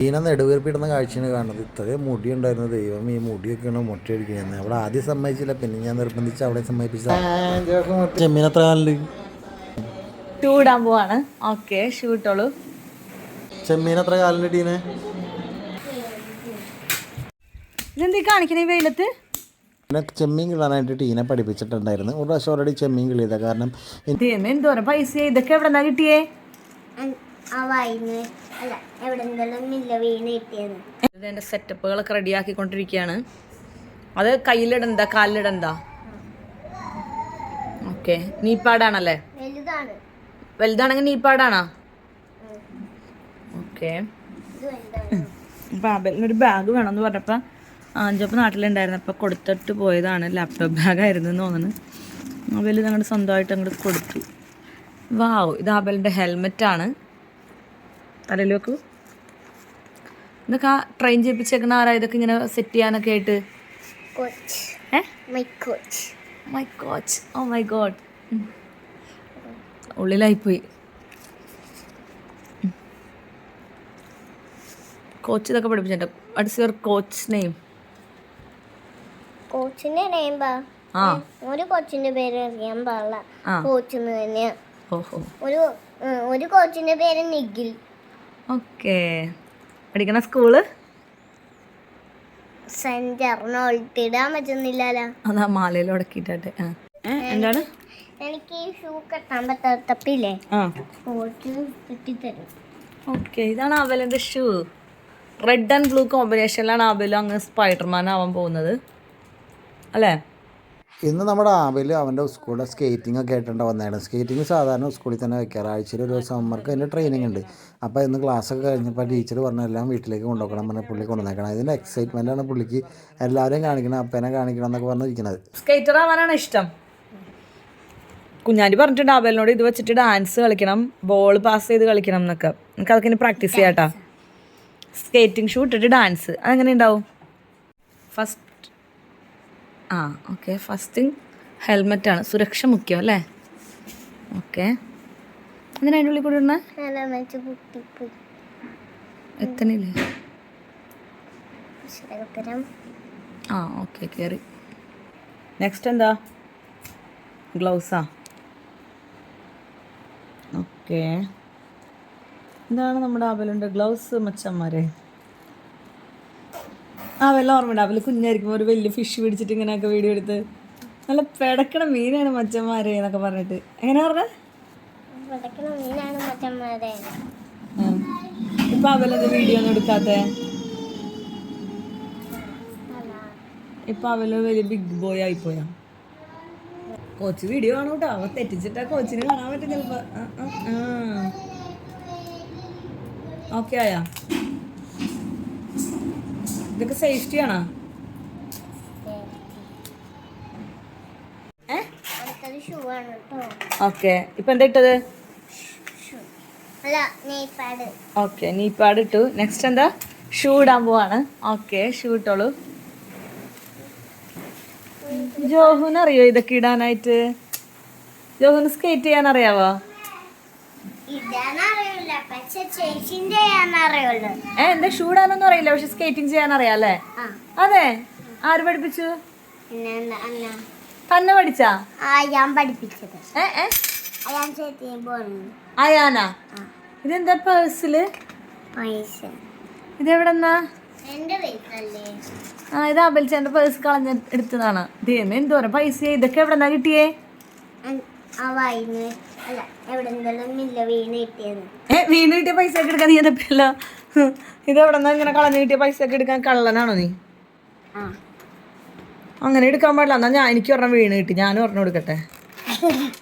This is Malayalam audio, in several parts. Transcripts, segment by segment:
ടീന നെടുവീർപ്പിടുന്ന കാഴ്ചയാണ് കാണുന്നത്. ഇത്രയും മുടി ഉണ്ടായിരുന്ന ദൈവം ഈ മുടിയൊക്കെയാണ് മുട്ടയടിക്കുന്നത് അവിടെ ആദ്യം സമ്മതിച്ചില്ല. പിന്നെ ഞാൻ നിർബന്ധിച്ച് അവിടെ സമ്മതിപ്പിച്ച ചെമ്മീൻ എത്ര കാലിൽ ഷൂ ഇടാൻ പോവാണ്. ഓക്കെ ഷൂ ഇട്ടോളൂ ചെമ്മീൻ എത്ര കാലിൽ ടീനെ? ഇതെന്തീ കാണിക്കണേ വെയിലത്ത്? പിന്നെ ചെമ്മീൻ കിളാനായിട്ട് ടീനെ പഠിപ്പിച്ചിട്ടുണ്ടായിരുന്നു. ഒരു പ്രാവശ്യം ഓൾറെഡി ചെമ്മീൻ കിളിയതാ കാരണം എന്തോരം പൈസ ഇതൊക്കെ എവിടെ കിട്ടിയേ? ആ വായിന്ന്. അല്ല എവിടെന്തെല്ലാം മില്ല വീണ് കിട്ടിയത് ഇതിന്റെ സെറ്റപ്പുകളൊക്കെ റെഡിയാക്കിക്കൊണ്ടിരിക്കുകയാണ് അത് കയ്യിലിടണ്ട കാലിലിടണ്ട? ഓക്കെ. നീപ്പാടാണല്ലേ? വലുതാണ്. വലുതാണെങ്കിൽ നീപ്പാടാണോ? ഓക്കെ. ബാബലിനൊരു ബാഗ് വേണമെന്ന് പറഞ്ഞപ്പോൾ നാട്ടിലുണ്ടായിരുന്നു. നാട്ടിലുണ്ടായിരുന്നപ്പോൾ കൊടുത്തിട്ട് പോയതാണ്. ലാപ്ടോപ്പ് ബാഗായിരുന്നു എന്ന് തോന്നുന്നു. അവൽ അങ്ങോട്ട് സ്വന്തമായിട്ട് അങ്ങോട്ട് കൊടുത്തു. വാവ് ഇത് ആബലിന്റെ ഹെൽമെറ്റാണ്. തലയിൽ വെക്കൂ. ഇതൊക്കെ ട്രെയിൻ ചെയ്യിപ്പിച്ചേക്കണ ആരാ? ഇതൊക്കെ ഇങ്ങനെ സെറ്റ് ചെയ്യാനൊക്കെ ആയിട്ട്? കോച്ച് ഏ? My coach oh my god ഉള്ളിലായിപ്പോയി. കോച്ച് ഇതൊക്കെ പഠിപ്പിച്ചിട്ടുണ്ട്. വാട്ട്സ് യുവർ കോച്ച് നെയിം കോച്ചിന്റെ നെയ്മ്പാ ആ. ഒരു കോച്ചിന്റെ പേര് അറിയാൻ പാടില്ല. ആ. കോച്ച് എന്ന് തന്നെയാ. ഓഹോ. ഒരു ഒരു കോച്ചിന്റെ പേര് നിഖിൽ. ഓക്കെ. പഠിക്കണ സ്കൂൾ? സെന്റ് അർണോൾട്ട് ഇടാൻ പറ്റുന്നില്ലല്ലോ. അതാ മാലയിൽ ഉടക്കിയിട്ടെ ആ. എന്താണ്? എനിക്ക് ഈ ഷൂ കെട്ടാൻ പറ്റാത്തപ്പില്ലേ ആ. കോച്ച് കിട്ടിത്തരും. ഓക്കെ ഇതാണ് അവലിന്റെ ഷൂ. റെഡ് ആൻഡ് ബ്ലൂ കോമ്പിനേഷനിലാണ് അവലും അങ്ങ് സ്പൈഡർമാൻ ആവാൻ പോകുന്നത്. അല്ലേ? ഇന്ന് നമ്മുടെ ആവിൽ അവന്റെ സ്കൂളിലെ സ്കേറ്റിംഗ് ഒക്കെ ആയിട്ടുണ്ട് വന്നായിരുന്നു സ്കേറ്റിംഗ് സാധാരണ സ്കൂളിൽ തന്നെ വെക്കാറ്. ആഴ്ചയിൽ ഒരു ദിവസം അമ്മർക്ക് അതിന്റെ ട്രെയിനിങ് ഉണ്ട്. അപ്പോൾ ഇന്ന് ക്ലാസ്സൊക്കെ കഴിഞ്ഞപ്പോൾ ടീച്ചർ പറഞ്ഞ എല്ലാം വീട്ടിലേക്ക് കൊണ്ടുപോകണം പറഞ്ഞ പുള്ളി കൊണ്ടുവന്നേക്കണം. അതിന്റെ എക്സൈറ്റ്മെന്റാണ് പുള്ളിക്ക് എല്ലാവരെയും കാണിക്കണം അപ്പനെ കാണിക്കണം എന്നൊക്കെ പറഞ്ഞിരിക്കുന്നത് സ്കേറ്റർ ആവാനാണ് ഇഷ്ടം. കുഞ്ഞാന്റെ പറഞ്ഞിട്ടുണ്ട് ആബലിനോട് ഇത് വെച്ചിട്ട് ഡാൻസ് കളിക്കണം ബോൾ പാസ് ചെയ്ത് കളിക്കണം എന്നൊക്കെ. നമുക്ക് അതൊക്കെ ഇനി പ്രാക്ടീസ് ചെയ്യാട്ടാ സ്കേറ്റിംഗ് ഷൂ ഇട്ടിട്ട് ഡാൻസ് അതെങ്ങനെ ഉണ്ടാവും? ഫസ്റ്റ് ആ ഓക്കെ ഫസ്റ്റിങ് ഹെൽമെറ്റാണ് സുരക്ഷ മുഖ്യം അല്ലേ? ഓക്കെ എന്തിനാ അതിന്റെ ഉള്ളിൽ കൂടെ ഇടണേ എത്തണില്ലേ ആ ഓക്കെ കയറി നെക്സ്റ്റ് എന്താ? ഗ്ലൗസാ ഓക്കെ എന്താണ് നമ്മുടെ ആവലുണ്ട് ഗ്ലൗസ് മച്ചന്മാരെ. ആ വല്ല ഓർമ്മയുണ്ട്. അവൽ കുഞ്ഞായിരിക്കും ഒരു വലിയ ഫിഷ് പിടിച്ചിട്ട് ഇങ്ങനെയൊക്കെ വീഡിയോ എടുത്ത് നല്ല പെടക്കണ മീനാണ് മച്ചന്മാരെ എന്നൊക്കെ പറഞ്ഞിട്ട്. എങ്ങനെ പറഞ്ഞ? ഇപ്പൊ അവലെന്ത് വീഡിയോ ഒന്നും എടുക്കാത്തെ? ഇപ്പൊ അവൽ വലിയ ബിഗ് ബോയ് ആയിപ്പോയാ? കോച്ച് വീഡിയോ കാണും കേട്ടോ. അവ തെറ്റിച്ചിട്ടാ കോച്ചിന് കാണാൻ പറ്റും ചിലപ്പോ ഓക്കെ ആയാ? ഇതൊക്കെ സേഫ്റ്റി ആണോ? ഓക്കെ ഇപ്പൊ എന്താ ഇട്ടത്? ഓക്കെ നീപ്പാട് ഇട്ടു. നെക്സ്റ്റ് എന്താ? ഷൂ ഇടാൻ പോവാണ്. ഓക്കെ ഷൂ ഇട്ടോളൂ. ജോഹുന് അറിയോ ഇതൊക്കെ ഇടാനായിട്ട്? ജോഹുന് സ്കേറ്റ് ചെയ്യാൻ അറിയാവോ? ഏ എന്താ ഷൂ ഇടാനൊന്നും അറിയില്ല പക്ഷെ സ്കേറ്റിംഗ് ചെയ്യാൻ അറിയാല്ലേ അതെ. ആര് പഠിപ്പിച്ചു? തന്നെ പഠിച്ചാ? ഞാൻ പഠിപ്പിച്ചത്. അയാനാ? ഇതെന്താ പേഴ്സിൽ? ഇതെവിടെന്നാ? ആ ഇത് അബൽച്ചാന്റെ പേഴ്സ് കളഞ്ഞെടുത്തതാണ് ദൈവം എന്തോരം പൈസ ഇതൊക്കെ എവിടെന്നാ കിട്ടിയേ? ആ വായിന്ന്. അല്ല എവിടെന്തെല്ലാം മില്ല വീണ് ഏ വീണ് കിട്ടിയ പൈസ ഒക്കെ എടുക്കാൻ നീ എന്തല്ല ഇത് എവിടെന്നാ ഇങ്ങനെ കളഞ്ഞു കിട്ടിയ പൈസ ഒക്കെ എടുക്കാൻ കള്ളനാണോ നീ? അങ്ങനെ എടുക്കാൻ പാടില്ല. എന്നാ ഞാൻ എനിക്ക് ഒരെണ്ണം വീണ് കിട്ടി. ഞാനും ഒരെണ്ണം എടുക്കട്ടെ.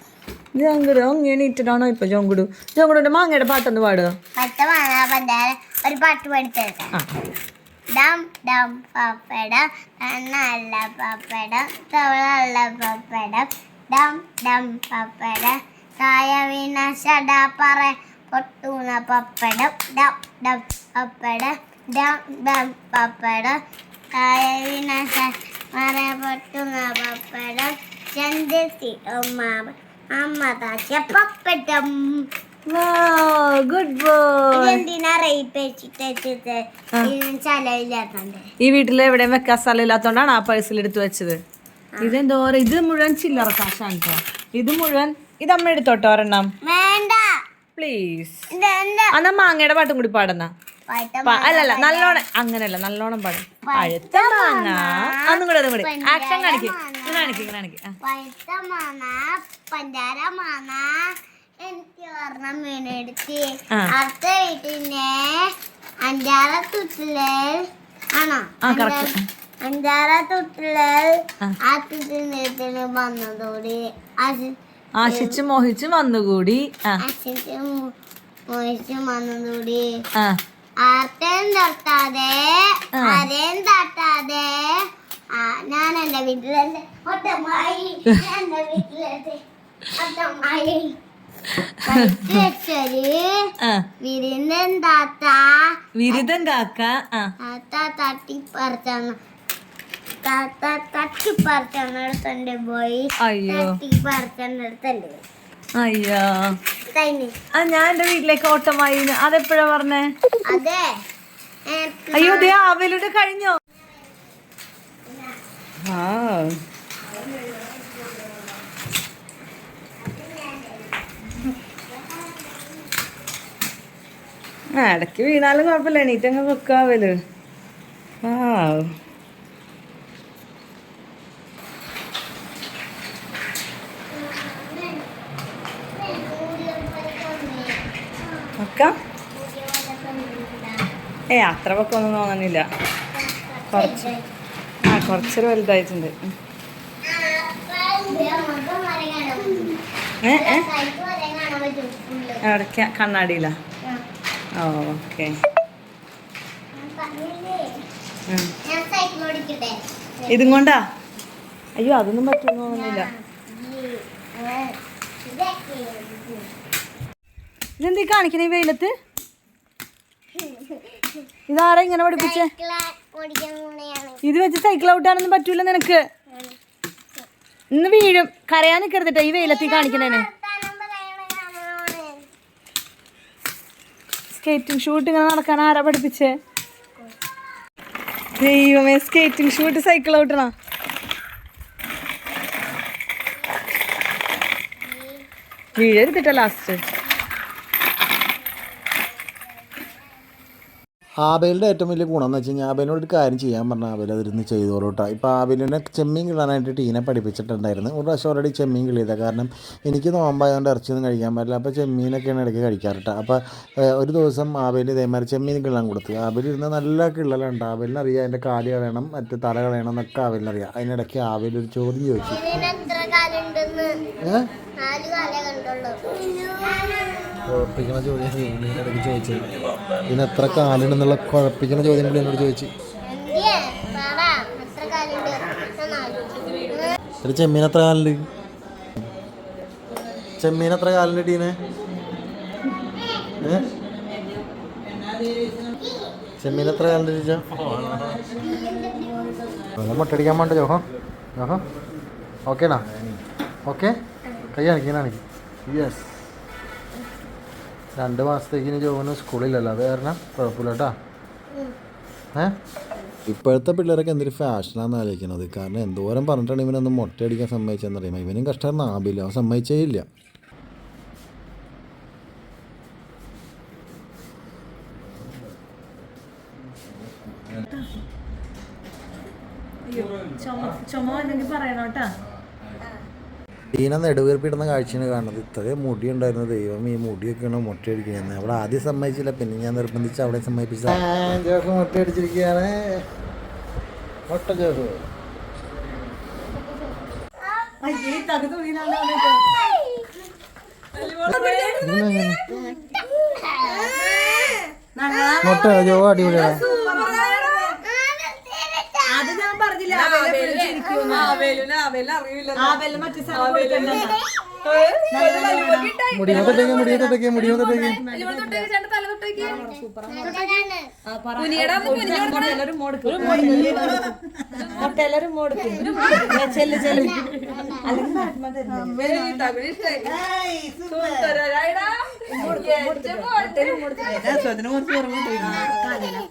ജോങ്കുടു അങ്ങനെ ഇട്ടിട്ടാണോ ഇപ്പൊ ജോങ്കുടു? ജോങ്കുടുന്റെ മാങ്ങയുടെ പാട്ടൊന്ന് പാടുക. ഒരു പാട്ട് പഠിച്ചത് ആ. ഡം ഡം പപ്പട നല്ല പപ്പട തവളല്ല പപ്പട ഡം ഡം പപ്പട. തായ വീണ ഷട പറ. പൊട്ടൂന പപ്പടം ഡം ഡം പപ്പട. ഡം ഡം പപ്പട. തായ വീണ മറ പൊട്ടുന്ന പപ്പടം. ചന്ദ്രത്തി അമ്മ അമ്മ താച്ച പപ്പടം. ഗുഡ് ഈ വീട്ടിൽ എവിടെയും വെക്കാൻ സ്ഥലമില്ലാത്തോണ്ടാണ് ആ പേഴ്സിൽ എടുത്തു വെച്ചത്. ഇതെന്തോ ഇത് മുഴുവൻ ചില്ലറ കാശാണ് കേട്ടോ ഇത് മുഴുവൻ ഇത് അമ്മ എടുത്തോട്ടോ ഒരെണ്ണം. വേണ്ട. പ്ലീസ് അന്നാ മാങ്ങയുടെ പാട്ടും കൂടി പാടുന്ന. അല്ലല്ല നല്ലോണം അങ്ങനെയല്ല നല്ലോണം പാടും. പഴുത്ത മാങ്ങ. അന്നും കൂടെ അതും കൂടി. ആക്ഷൻ കാണിക്കും. കാണിക്കും കാണിക്കും. പഴുത്ത മാങ്ങ പഞ്ചാര മാങ്ങ. എനിക്ക് മീനെടുത്ത് ആ. അടുത്ത വീട്ടിന്റെ അഞ്ചാറ തുട്ടിൽ ആണോ? ആ കറക്റ്റ് അഞ്ചാറ വന്നതോടെ ആശിച്ച് മോഹിച്ച് വന്നുകൂടി. ആ. അശിച്ച് മോഹിച്ച് വന്നതോടെ ആർത്തേം തട്ടാതെ. ആരെയും തട്ടാതെ. ഞാൻ എന്റെ വീട്ടിലെന്റെ ഒറ്റമായി എന്റെ താത്ത. കാക്ക താത്ത തട്ടിപ്പറിച്ചാണ്. താത്ത തട്ടിപ്പറിച്ചാണ് പോയി. അയ്യോ. തട്ടിപ്പറിച്ചാണ് അയ്യോ. കഴിഞ്ഞു ആ ഞാൻ എന്റെ വീട്ടിലേക്ക് ഓട്ടമായി അതെപ്പോഴാ പറഞ്ഞേ? അതെ. അയ്യോ ദേ അവലുടെ കഴിഞ്ഞോ? ഇടയ്ക്ക് ആ ഇടയ്ക്ക് വീണാലും കുഴപ്പമില്ല. എണീറ്റങ്ങ് വെക്കാവൽ ആ. വെക്കാം ഏ അത്ര വെക്കൊന്നും തോന്നണില്ല കുറച്ച് ആ കുറച്ചൊരു വലുതായിട്ടുണ്ട്. ഏ കണ്ണാടിയില്ല ഓക്കെ ഇതും കൊണ്ടാ അയ്യോ അതൊന്നും പറ്റുമെന്ന് തോന്നുന്നില്ല ഇതെന്തീ കാണിക്കണേ വെയിലത്ത്? ഇതാരാ ഇങ്ങനെ പഠിപ്പിച്ചേ? ഇത് വെച്ച് സൈക്കിൾ ഔട്ടാണെന്ന് പറ്റൂല നിനക്ക്. ഇന്ന് വീഴും. കരയാൻ നിൽക്കരുതിട്ടോ ഈ വെയിലത്തി കാണിക്കണേന്. സ്കേറ്റിംഗ് ഷൂട്ട് ഇങ്ങനെ നടക്കാൻ ആരാ പഠിപ്പിച്ചേ? ദൈവമേ സ്കേറ്റിംഗ് ഷൂട്ട് സൈക്കിൾ ഔട്ടണോ വീഴരുത്തിട്ടാ ലാസ്റ്റ് ആബേലിന്റെ ഏറ്റവും വലിയ ഗുണം എന്ന് വെച്ച് കഴിഞ്ഞാൽ ആബേലിനോട് ഒരു കാര്യം ചെയ്യാൻ പറഞ്ഞാൽ ആബേൽ അതിരുന്ന് ചെയ്തോളൂ കേട്ടോ ഇപ്പോൾ ആബേലിനെ ചെമ്മീൻ കിളാനായിട്ട് ടീനെ പഠിപ്പിച്ചിട്ടുണ്ടായിരുന്നു. ഒരു പ്രാവശ്യം ഓൾറെഡി ചെമ്മീൻ കിളിയതാണ് കാരണം എനിക്ക് നോമ്പായതുകൊണ്ട് ഇറച്ചിയൊന്നും കഴിക്കാൻ പറ്റില്ല. അപ്പോൾ ചെമ്മീനൊക്കെയാണ് ഇടയ്ക്ക് കഴിക്കാറ് കേട്ടോ അപ്പോൾ ഒരു ദിവസം ആബേൽ ഇതേമാതിരി ചെമ്മീൻ കിള്ളാൻ കൊടുത്തു. ആബേൽ ഇരുന്ന് നല്ല കിള്ളലുണ്ട്. ആബേലിനറിയാം അതിന്റെ കാൽ കളയണം മറ്റ് തല കളയണം എന്നൊക്കെ ആബേലിന് അറിയാം. അതിനിടയ്ക്ക് ആബേൽ ഒരു ചോദ്യം ചോദിച്ചു. ഏഹ് കുഴപ്പിക്കണ ചോദ്യം എനിക്ക് ചോദിച്ചു. ഇതിന് എത്ര കാലുണ്ടെന്നുള്ള കുഴപ്പിക്കുന്ന ചോദ്യം കൂടി എന്നോട് ചോദിച്ചു. ഒരു ചെമ്മീൻ എത്ര കാലുണ്ട്? ചെമ്മീൻ എത്ര കാലുണ്ട് ടീനെ? ചെമ്മീൻ എത്ര കാലുണ്ട് ചോദിച്ചാ മുട്ടടിക്കാൻ വേണ്ട ജോഹോ. ജോഹോ. ഓക്കേണാ? ഓക്കെ? കൈ കാണിക്കാനാണെങ്കിൽ യെസ് രണ്ട് മാസത്തേക്ക് ഇനി ജോബിന് സ്കൂളിലല്ലോ അത് കാരണം കുഴപ്പമില്ല കേട്ടോ. ഏ? ഇപ്പോഴത്തെ പിള്ളേരൊക്കെ എന്തൊരു ഫാഷനാന്ന് ആലോചിക്കുന്നത്. കാരണം എന്തോരം പറഞ്ഞിട്ടാണ് ഇവനൊന്ന് മുട്ടയടിക്കാൻ സമ്മതിച്ചെന്നറിയാം ഇവനും കഷ്ടം ആവില്ല അവൻ സമ്മതിച്ചേ ഇല്ല അയ്യോ ചുമ ചുമ അല്ലെങ്കിൽ പറയണോട്ടാ ടീന നെടുവീർപ്പിടുന്ന കാഴ്ചയാണ് കാണുന്നത്. ഇത്രയും മുടി ഉണ്ടായിരുന്ന ദൈവം ഈ മുടിയൊക്കെയാണ് മുട്ടയടിക്കുന്നത് അവിടെ ആദ്യം സമ്മതിച്ചില്ല പിന്നെ ഞാൻ നിർബന്ധിച്ച് അവിടെ സമ്മതിപ്പിച്ച ജോക്ക് മുട്ടയടിച്ചിരിക്കുകയാണ്. ജോക്ക് മുട്ട ജോ അടിപൊളിയാണ് എല്ലാരും മോടുക്ക് ചെല്ല് ചെല്ല്. അല്ലെങ്കിൽ